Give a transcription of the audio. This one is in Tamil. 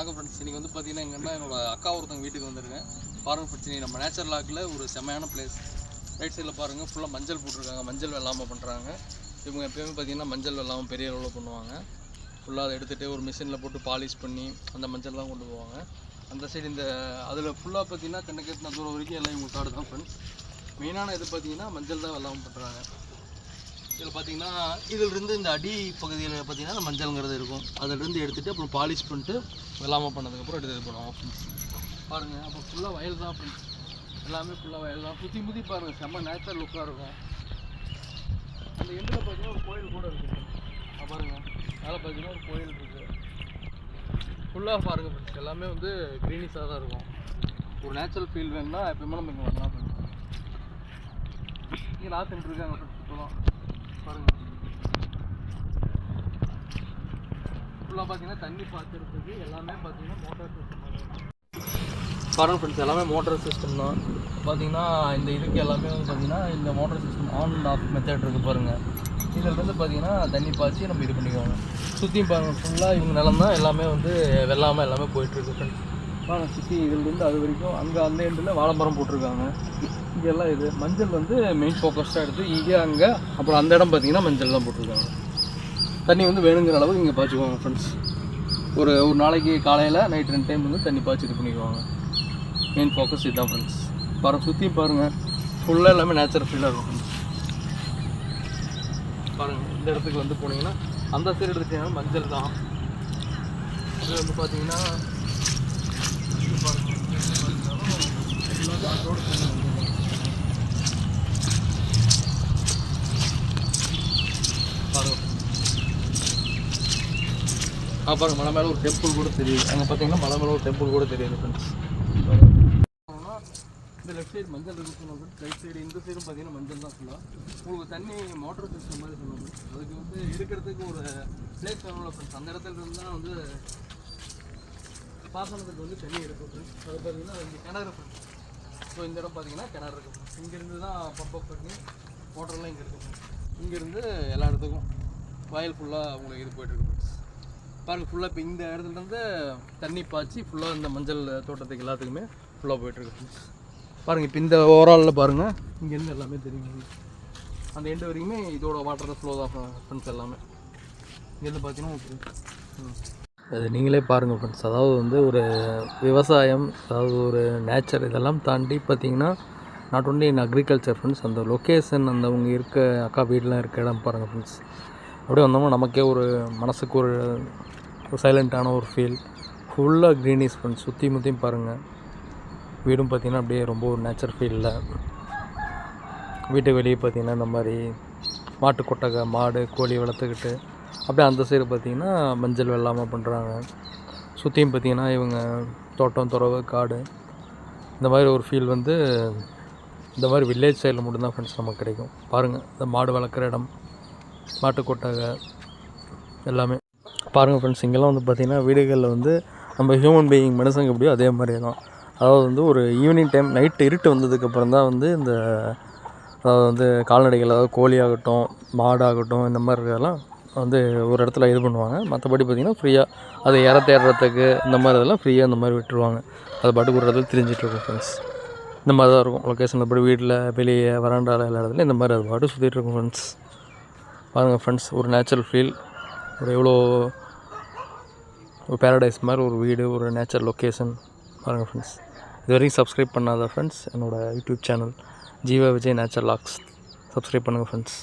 வணக்கம் ஃப்ரெண்ட்ஸ் இன்றைக்கி வந்து பார்த்தீங்கன்னா எங்கன்னா என்னோட அக்கா ஒருத்தவங்க வீட்டுக்கு வந்திருக்கேன் பாருங்க ஃப்ரெண்ட்ஸ் நம்ம நேச்சர் லாக்கில் ஒரு செமையான பிளேஸ் ரைட் சைடில் பாருங்கள் ஃபுல்லாக மஞ்சள் போட்டிருக்காங்க. மஞ்சள் வெள்ளாமல் பண்ணுறாங்க இவங்க எப்போயுமே பார்த்தீங்கன்னா மஞ்சள் வெள்ளாமல் பெரிய அளவில் பண்ணுவாங்க. ஃபுல்லாக அதை எடுத்துகிட்டு ஒரு மிஷினில் போட்டு பாலிஷ் பண்ணி அந்த மஞ்சள் தான் கொண்டு போவாங்க. அந்த சைடு இந்த அதில் ஃபுல்லாக பார்த்தீங்கன்னா கண்ணுக்கு தூரம் வரைக்கும் எல்லாம் இவங்க காடு தான் ஃப்ரெண்ட்ஸ் மெயினான இது பார்த்தீங்கன்னா மஞ்சள் தான் வெள்ளாமல் பண்ணுறாங்க இதில் பார்த்தீங்கன்னா இதிலிருந்து இந்த அடி பகுதியில் பார்த்தீங்கன்னா இந்த மஞ்சள்ங்கிறது இருக்கும். அதிலிருந்து எடுத்துகிட்டு அப்புறம் பாலிஷ் பண்ணிட்டு வெள்ளாமல் பண்ணதுக்கப்புறம் எடுத்து இது பண்ணுவோம் ஃப்ரெண்ட்ஸ் பாருங்கள் அப்போ ஃபுல்லாக வயல் தான் ஃப்ரெண்ட்ஸ் எல்லாமே ஃபுல்லாக வயல் தான். புத்தி முத்தி பாருங்கள் செம்ம நேச்சர் லுக்காக இருக்கும். அந்த எண்டில் பார்த்தீங்கன்னா ஒரு கோயில் கூட இருக்குது பாருங்கள் பாருங்க. மேலே பார்த்தீங்கன்னா ஒரு கோயில் இருக்குது ஃபுல்லாக பாருங்கள் ஃப்ரெண்ட்ஸ் எல்லாமே வந்து க்ரீனிஷாக தான் இருக்கும். ஒரு நேச்சுரல் ஃபீல் வேணும்னா எப்பயுமே நம்ம இங்கே வரலாம் ஃப்ரெண்ட்ஸ் இங்கே லாஸ்ட் இருக்காங்க ஃப்ரெண்ட்ஸ் இப்போலாம் பாருங்க ஃபுல்லாக பார்த்தீங்கன்னா தண்ணி பாய்ச்சறதுக்கு எல்லாமே பார்த்தீங்கன்னா மோட்டார் சிஸ்டம் ஃப்ரெண்ட்ஸ் எல்லாமே மோட்டார் சிஸ்டம் தான். பார்த்தீங்கன்னா இந்த இதுக்கு எல்லாமே வந்து பார்த்தீங்கன்னா இந்த motor system on and off method இருக்குது பாருங்கள் இதில் இருந்து பார்த்தீங்கன்னா தண்ணி பாய்ச்சி நம்ம இது பண்ணிக்குவாங்க சுற்றியும் பாருங்கள் ஃபுல்லாக இவங்க நிலம் தான் எல்லாமே வந்து வெள்ளாமல் எல்லாமே போயிட்டுருக்கு ஃப்ரெண்ட்ஸ் சுற்றி இதுலேருந்து அது வரைக்கும் அங்கே அந்த எண்டில் வாழைமரம் போட்டிருக்காங்க. இங்கெல்லாம் இது. மஞ்சள் வந்து மெயின் ஃபோக்கஸ்டாக எடுத்து இங்கே அங்கே அப்புறம் அந்த இடம் பார்த்தீங்கன்னா மஞ்சள் தான் போட்டிருக்காங்க. தண்ணி வந்து வேணுங்கிற அளவுக்கு இங்கே பாய்ச்சிக்குவாங்க ஃப்ரெண்ட்ஸ் ஒரு ஒரு நாளைக்கு காலையில் நைட் ரெண்டு டைம் வந்து தண்ணி பாய்ச்சி இது பண்ணிக்குவாங்க. மெயின் ஃபோக்கஸ் இதுதான் ஃப்ரெண்ட்ஸ் பாருங்க. சுற்றி பாருங்கள் ஃபுல்லாக எல்லாமே நேச்சுரல் ஃபீலாக இருக்கும் பாருங்கள் இந்த இடத்துக்கு வந்து போனீங்கன்னா அந்த சைடு எடுத்துட்டீங்கன்னா மஞ்சள் தான் இது வந்து பார்த்தீங்கன்னா பாருங்க, மஞ்சள் மலை மேலே ஒரு டெம்பிள் கூட தெரியுது. அங்கே பார்த்தீங்கன்னா மலை மேலே ஒரு டெம்பிள் கூட தெரியுது ஃப்ரெண்ட்ஸ் இந்த லெஃப்ட் சைடு மஞ்சள் இருக்குன்னு சொல்லுவாங்க ரைட் சைடு இந்த சைடும் பார்த்தீங்கன்னா மஞ்சள் தான் ஃபுல்லாக உங்களுக்கு தண்ணி மோட்டர் சிஸ்டம் மாதிரி சொல்லுவாங்க. அதுக்கு வந்து இருக்கிறதுக்கு ஒரு பிளேஸ் வேணும்ல ஃப்ரெண்ட்ஸ் அந்த இடத்துல இருந்து தான் வந்து பாசனத்துக்கு வந்து தண்ணி எடுக்கும் அது பார்த்தீங்கன்னா இங்கே கிணறு ஃப்ரெண்ட்ஸ் ஸோ இந்த இடம் பார்த்தீங்கன்னா கிணறு இருக்குது இங்கேருந்து தான் பம்ப் அப் பண்ணி மோட்டர்லாம் இங்கே இருக்குது இங்கேருந்து எல்லா இடத்துக்கும் வயல் ஃபுல்லாக உங்களுக்கு இது போயிட்டுருக்கு ஃப்ரெண்ட்ஸ் ஃபுல்லாக இப்போ இந்த இடத்துலேருந்து தண்ணி பாய்ச்சி ஃபுல்லாக இந்த மஞ்சள் தோட்டத்துக்கு எல்லாத்துக்குமே ஃபுல்லாக போயிட்டுருக்கு ஃப்ரெண்ட்ஸ் பாருங்கள் இப்போ இந்த ஓவராலில் பாருங்கள் இங்கேருந்து எல்லாமே தெரியும் அந்த எண்டு வரைக்குமே இதோட வாட்டர் ஃப்ளோ தான் ஃப்ரெண்ட்ஸ் எல்லாமே. இங்கேருந்து பார்த்தீங்கன்னா ஓகே ம். அது நீங்களே பாருங்கள் ஃப்ரெண்ட்ஸ் அதாவது வந்து ஒரு விவசாயம் அதாவது ஒரு நேச்சர் இதெல்லாம் தாண்டி பார்த்தீங்கன்னா not only in agriculture friends அந்த லொக்கேஷன் அந்த அவங்க இருக்க அக்கா வீடெலாம் இருக்க இடம் பாருங்கள் ஃப்ரெண்ட்ஸ் அப்படியே வந்தோம்னா நமக்கே ஒரு மனசுக்கு ஒரு ஒரு சைலண்ட்டான ஒரு ஃபீல் ஃபுல்லாக க்ரீனிஸ் ஃப்ரெண்ட்ஸ் சுற்றி முற்றியும் பாருங்கள் வீடும் பார்த்திங்கன்னா அப்படியே ரொம்ப ஒரு நேச்சர் ஃபீலில் வீட்டு வெளியே பார்த்திங்கன்னா இந்த மாதிரி மாட்டு கொட்டகை மாடு கோழி வளர்த்துக்கிட்டு அப்படியே அந்த சைடு பார்த்திங்கன்னா மஞ்சள் வெள்ளாமல் பண்ணுறாங்க சுற்றியும் பார்த்திங்கன்னா இவங்க தோட்டம் துறவு காடு. இந்த மாதிரி ஒரு ஃபீல் வந்து இந்த மாதிரி வில்லேஜ் சைடில் மட்டும்தான் ஃப்ரெண்ட்ஸ் நமக்கு கிடைக்கும். பாருங்கள் இந்த மாடு வளர்க்குற இடம் மாட்டு கொட்டகை எல்லாமே. பாருங்கள் ஃப்ரெண்ட்ஸ் இங்கெல்லாம் வந்து பார்த்திங்கன்னா வீடுகளில் வந்து நம்ம ஹியூமன் பீயிங் மனுஷங்க எப்படியோ அதே மாதிரி தான் அதாவது வந்து ஒரு ஈவினிங் டைம் நைட்டு இருட்டு வந்ததுக்கப்புறம் தான் வந்து இந்த அதாவது வந்து கால்நடைகள் அதாவது கோழி ஆகட்டும் மாடாகட்டும் இந்த மாதிரி இருக்கிறதெல்லாம் வந்து ஒரு இடத்துல இது பண்ணுவாங்க. மற்றபடி பார்த்திங்கன்னா ஃப்ரீயாக அதை இற தேடுறதுக்கு இந்த மாதிரி இதெல்லாம் ஃப்ரீயாக இந்த மாதிரி விட்டுருவாங்க. அது பாட்டுக்கு ஒரு இடத்துல திரிஞ்சிட்டு ஃப்ரெண்ட்ஸ் இந்த மாதிரி தான் இருக்கும். லொக்கேஷன் அப்படி வீட்டில் வெளியே வராண்டாவில் எல்லா இடத்துலையும் இந்த மாதிரி அது பாட்டு சுற்றிட்டு இருக்கும் ஃப்ரெண்ட்ஸ் பாருங்கள் ஃப்ரெண்ட்ஸ் ஒரு நேச்சுரல் ஃபீல் ஒரு எவ்வளோ ஒரு பேரடைஸ் மாதிரி ஒரு வீடு ஒரு நேச்சர் லொக்கேஷன் பாருங்கள் ஃப்ரெண்ட்ஸ் இது வரைக்கும் சப்ஸ்கிரைப் பண்ணாத ஃப்ரெண்ட்ஸ் என்னோடய YouTube channel Jeeva Vijay nature logs subscribe பண்ணுங்கள் ஃப்ரெண்ட்ஸ்